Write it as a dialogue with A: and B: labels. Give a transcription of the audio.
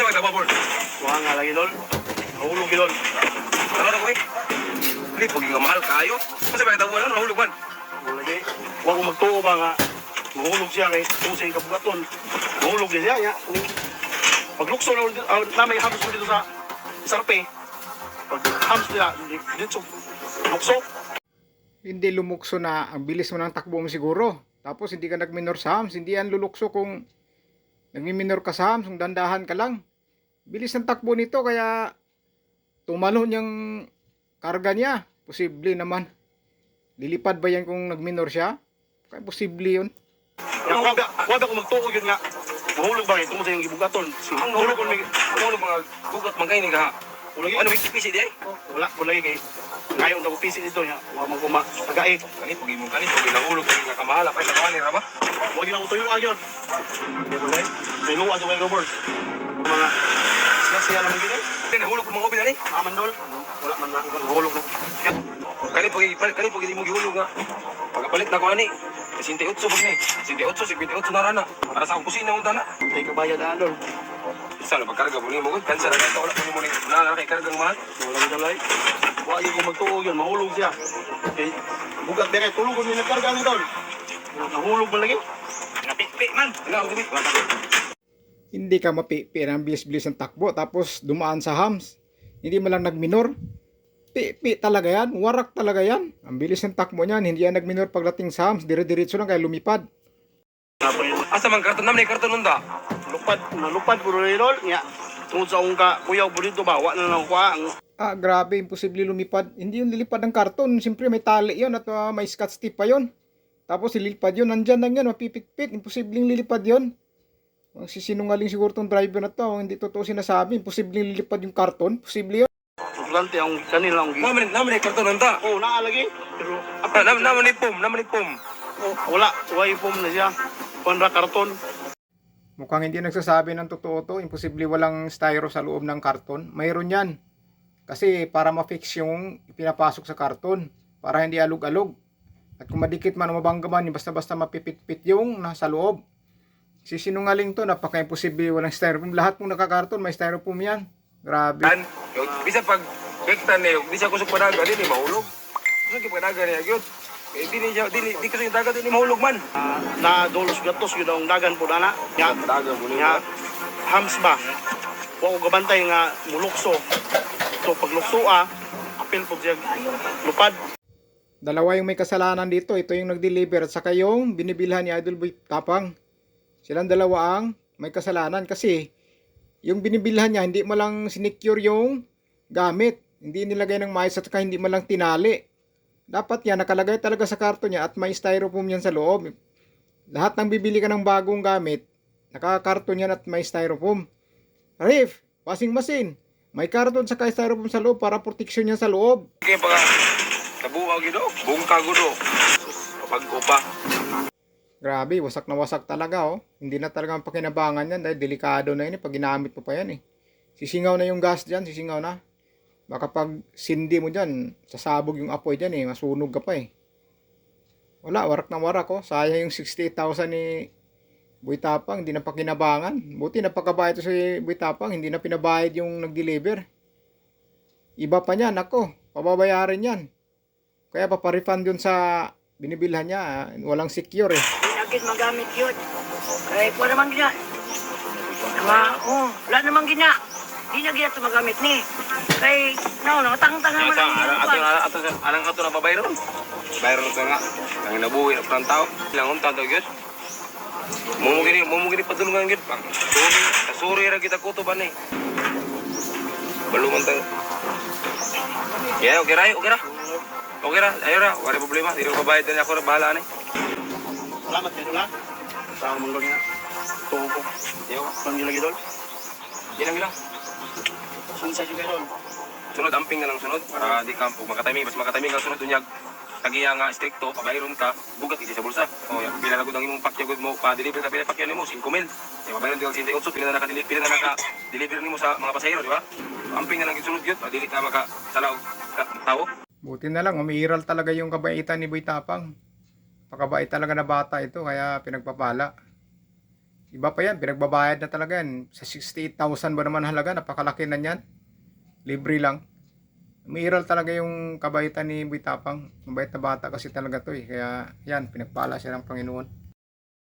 A: Ano ba tababor?
B: Wala nga lagi dol. Nahulog dol.
A: Ano na ko eh? Hindi, pag yung mahal kayo. Kasi ba tababor ano, nahulog man.
B: Wala lagi. Huwag ko magtuo ba nga. Mahulog siya kay Tusay Kabugaton. Mahulog din siya. Ya. Pag lukso na ulit, uh, na may hams mo dito sa Sarpe. Pag hams nila, dito lukso.
C: hindi lumukso na ang bilis mo ng takbo mo siguro. Tapos hindi ka nagminor sa hams, hindi yan lulukso kung nagmiminor ka sa hams, kung dandahan ka lang. Bilis ng takbo nito kaya tumalon yung karga niya. Posible naman. Lilipad ba yan kung nagminor siya? Kaya posible yun.
B: Huwag huwag ako magtuo yun nga. Mahulog ba kay Tusay yung Kabugaton. Si
A: Ang
B: Mahulog
A: nahulog
B: ko may...
A: Mga gugat man kayo ni ka.
B: Wala.
A: Ano may kipisi di ay?
B: Wala, wala lagi kay... Ngayon daw pisi dito niya. Huwag mo kuma. Tagait.
A: Kanit, pag imong kanit, pag nahulog kayo ka kamahala, kaya nakawa ni Rama.
B: Huwag yun ako tuyo agyon. May luwa sa mga Robert. Mga siya lang gini.
A: Hindi, nahulog ko mga obi na ni.
B: Aman dol. Wala man na hulog na.
A: Kanit, pag kanit, pag mo gihulog nga. Pagkapalit na ko ani. Sinti utso pag ni. Sinti utso, sinti utso na rana. Para sa akong kusina unta na.
B: Tay kabayad na dol.
A: Isa na pagkarga mo ni mo. Kansa na ito, wala ko mo ni. Na, kay kargang mahal.
B: Wala mo dalay. Huwag yun kung magtuo yun. Mahulog siya. Okay. Bugat dere. Tulog ko nila karga ni dol. Nahulog ba lagi?
A: Napikpi man. Wala, ang gabi.
C: Hindi ka mapipi ng bilis-bilis ng takbo tapos dumaan sa hams. Hindi mo lang nagminor. Pipi talaga yan. Warak talaga yan. Ang bilis ng takbo niyan. Hindi yan nagminor pagdating sa hams. Dire-diretso lang kaya lumipad.
A: Asa man karton naman ni karton nunda.
B: Lupad. Nalupad ko rin dol. Nga. Tungkol sa ka. Kuya ko dito ba? Wala na ang
C: Ah, grabe, imposible lumipad. Hindi yun lilipad ng karton. Siyempre may tali yun at ah, may scotch tape pa yun. Tapos ililipad yun, nandyan lang yun, mapipikpik. Imposibleng lilipad yun. Ang sisinungaling siguro tong driver na to, hindi totoo sinasabi. Imposibleng lilipad yung karton. Posible yun.
B: Tuglante ang kanila ang gi.
A: Naman naman karton nunda.
B: Oh, naalagi. Pero
A: Ah, Naman naman ni pum, naman ni pum.
B: oh, wala. Way pom na siya. Panra karton.
C: Mukhang hindi nagsasabi ng totoo to. Imposible walang styro sa loob ng karton. Mayroon yan. Kasi para ma-fix yung pinapasok sa karton. Para hindi alog-alog. At kung madikit man o mabangga man, basta-basta mapipit-pit yung nasa loob. Sisinungaling to, napaka-imposible walang styrofoam. Lahat pong nakakarton, may styrofoam yan. Grabe.
A: Dan, yung bisa pag kektan niyo, di siya kusog panaga, di ni mahulog. Kusog yung panaga niya, gyud. Eh, di ni siya, di ni, di kusog yung dagat, di ni mahulog man.
B: Ah, na dolos gatos yun ang dagan po na Nga,
A: Dagat mo
B: nga, hams ba? Huwag ko gabantay nga mulukso. So, pag lukso ah, apil po siya lupad.
C: Dalawa yung may kasalanan dito. Ito yung nag-deliver at saka yung binibilhan ni Idol Boy Tapang. Silang dalawa ang may kasalanan kasi yung binibilhan niya hindi mo lang sinecure yung gamit. Hindi nilagay ng mais at hindi mo lang tinali. Dapat yan nakalagay talaga sa karton niya at may styrofoam yan sa loob. Lahat ng bibili ka ng bagong gamit, nakakarton yan at may styrofoam. Rif, washing machine, may karton sa styrofoam sa loob para proteksyon yan sa loob.
A: Kaya pag nabuwa gido, bungka gudo. Pag upa.
C: Grabe, wasak na wasak talaga oh. Hindi na talaga pakinabangan yan dahil delikado na yun eh, pag ginamit mo pa yan eh. Sisingaw na yung gas dyan, sisingaw na. Baka pag sindi mo dyan, sasabog yung apoy dyan eh, masunog ka pa eh. Wala, warak na warak oh. Sayang yung 68,000 ni Boy hindi na pakinabangan. Buti napakabayad to si Boy hindi na pinabayad yung nag-deliver. Iba pa niyan, ako, pababayaran yan. Kaya paparefund yun sa binibilhan niya, ah, walang secure eh.
D: Pinagkit magamit yun. Kaya ko naman gina. Ma, oh, wala naman gina. Di na gina ito magamit ni. Kay, no, no, tang-tang naman ang
A: ato
D: gina.
A: na ato na babayron. Bayron sa nga. Ang nabuhi na parang tao. Ilang unta daw gyud. Mumo gini, mumo gini padulungan gyud pang. Suri, kasuri ra kita kuto ba ni. Baluman. Ya, okay ra, okay ra. Okay ra, ayo ra, wala problema. Dili ko bayad na ako ra bahala ni.
B: Salamat kayo na. Sa mga nga. Tuho ko.
A: Yo,
B: Pangilagi dol.
A: ilang ilang.
B: Sunsa siya kayo dol.
A: Sunod amping na lang sunod para di ka po makatiming, mas makatiming ka sunod unyag. Tagiya nga stricto, pabayron ka, bugat isi sa bulsa. O yan, pila na gud ang imong pakya gud mo, pa-deliver ka pila pakya nimo 5 mil. Di pabayron di kag 68, pila na naka-deliver, pila na naka-deliver nimo sa mga pasahero, di ba? Amping na lang gisunod gyud, dili ka maka salaw ka tao.
C: Buti na lang, umiiral talaga yung kabaitan ni Boy Tapang. Pakabait talaga na bata ito, kaya pinagpapala. Iba pa yan, pinagbabayad na talaga yan. Sa 68,000 ba naman halaga, napakalaki na yan. Libre lang. Umiiral talaga yung kabaitan ni Boy Tapang. Mabait na bata kasi talaga to eh. Kaya yan, pinagpala siya ng Panginoon.